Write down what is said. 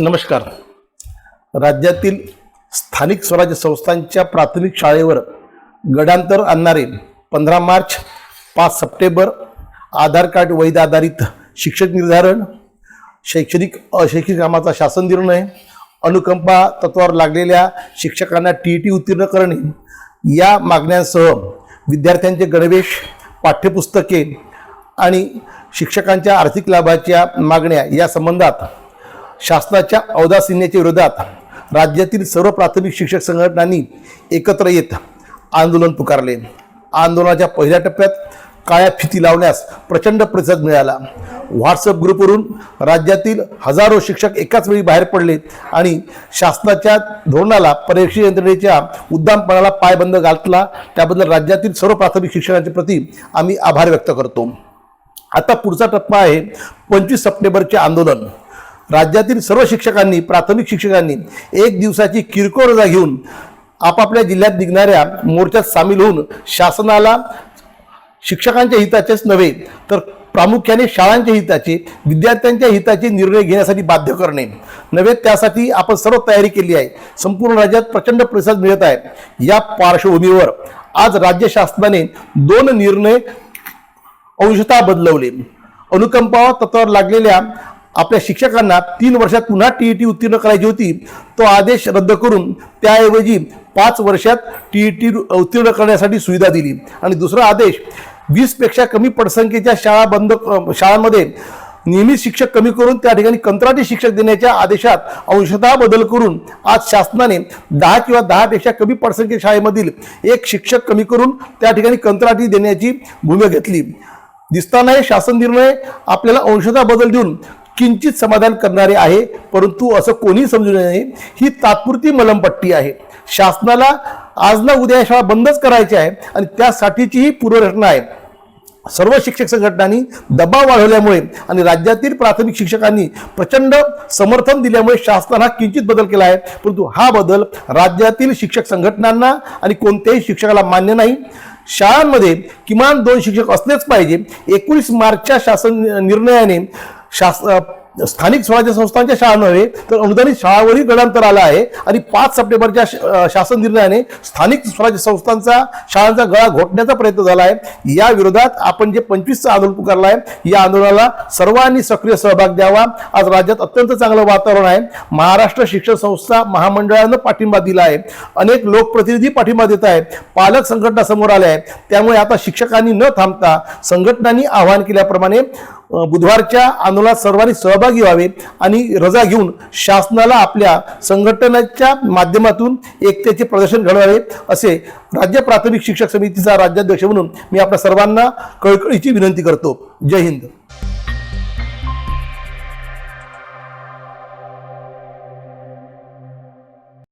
नमस्कार. राज्यातील स्थानिक स्वराज्य संस्थांच्या प्राथमिक शाळेवर गडांतर आणणारे पंधरा मार्च पाच सप्टेंबर आधार कार्ड वैध आधारित शिक्षक निर्धारण शैक्षणिक अशैक्षणिक कामाचा शासन निर्णय अनुकंपा तत्वावर लागलेल्या शिक्षकांना टी ई टी उत्तीर्ण करणे या मागण्यांसह विद्यार्थ्यांचे गणवेश पाठ्यपुस्तके आणि शिक्षकांच्या आर्थिक लाभाच्या मागण्या या संबंधात शासनाच्या औदासीन्याच्या विरोधात राज्यातील सर्व प्राथमिक शिक्षक संघटनांनी एकत्र येत आंदोलन पुकारले. आंदोलनाच्या पहिल्या टप्प्यात काळ्या फिती लावण्यास प्रचंड प्रतिसाद मिळाला. व्हॉट्सअप ग्रुपवरून राज्यातील हजारो शिक्षक एकाच वेळी बाहेर पडले आणि शासनाच्या धोरणाला परीक्षा यंत्रणेच्या उद्दामपणाला पायबंद घातला. त्याबद्दल राज्यातील सर्व प्राथमिक शिक्षकांच्या प्रती आम्ही आभार व्यक्त करतो. आता पुढचा टप्पा आहे पंचवीस सप्टेंबरचे आंदोलन. राज्यातील सर्व शिक्षकांनी प्राथमिक शिक्षकांनी एक दिवसाची किरकोळ रजा घेऊन आपापल्या जिल्ह्यात निघणाऱ्या मोर्चात सामील होऊन शासनाला शिक्षकांच्या हिताचेच नव्हे तर प्रामुख्याने शाळांच्या हिताचे विद्यार्थ्यांच्या हिताचे निर्णय घेण्यासाठी बाध्य करणे. नव्हे त्यासाठी आपण सर्व तयारी केली आहे. संपूर्ण राज्यात प्रचंड प्रतिसाद मिळत आहे. या पार्श्वभूमीवर आज राज्य शासनाने दोन निर्णय अंशतः बदलवले. अनुकंपा तत्वावर लागलेल्या आपल्या शिक्षकांना तीन वर्षात पुन्हा टी ई टी उत्तीर्ण करायची होती तो आदेश रद्द करून त्याऐवजी पाच वर्षात टी ई टी उत्तीर्ण करण्यासाठी सुविधा दिली. आणि दुसरा आदेश वीसपेक्षा कमी पटसंख्येच्या शाळा बंद शाळांमध्ये नियमित शिक्षक कमी करून त्या ठिकाणी कंत्राटी शिक्षक देण्याच्या आदेशात अंशतः बदल करून आज शासनाने दहा किंवा दहापेक्षा कमी पटसंख्ये शाळेमधील एक शिक्षक कमी करून त्या ठिकाणी कंत्राटी देण्याची भूमिका घेतली. दिसताना हे शासन निर्णय आपल्याला अंशतः बदल देऊन किंचित समाधान करणारे आहे परंतु असं कोणी समजू नये. ही तात्पुरती मलमपट्टी आहे. शासनाला आज ना उद्या शाळा बंदच करायची आहे आणि त्यासाठीची ही पूर्वरचना आहे. सर्व शिक्षक संघटनांनी दबाव वाढवल्यामुळे आणि राज्यातील प्राथमिक शिक्षकांनी प्रचंड समर्थन दिल्यामुळे शासनानं हा किंचित बदल केला आहे. परंतु हा बदल राज्यातील शिक्षक संघटनांना आणि कोणत्याही शिक्षकाला मान्य नाही. शाळांमध्ये किमान दोन शिक्षक असलेच पाहिजे. एकोणीस मार्चच्या शासन निर्णयाने शास स्थानिक स्वराज्य संस्थांच्या शाळा नव्हे तर अनुदानित शाळांवरही गडांतर आलं आहे. आणि पाच सप्टेंबरच्या शासन निर्णयाने स्थानिक स्वराज्य संस्थांचा शाळांचा गळा घोटण्याचा प्रयत्न झाला आहे. या विरोधात आपण जे पंचवीसचं आंदोलन पुकारलं आहे या आंदोलनाला सर्वांनी सक्रिय सहभाग द्यावा. आज राज्यात अत्यंत चांगलं वातावरण आहे. महाराष्ट्र शिक्षण संस्था महामंडळानं पाठिंबा दिला आहे. अनेक लोकप्रतिनिधी पाठिंबा देत आहेत. पालक संघटना समोर आल्या आहेत. त्यामुळे आता शिक्षकांनी न थांबता संघटनांनी आवाहन केल्याप्रमाणे बुधवारच्या आंदोलनात सर्वांनी सहभागी व्हावे आणि रजा घेऊन शासनाला आपल्या संघटनेच्या माध्यमातून एकतेचे प्रदर्शन घडवावे असे राज्य प्राथमिक शिक्षक समितीचा राज्याध्यक्ष म्हणून मी आपल्या सर्वांना कळकळीची विनंती करतो. जय हिंद.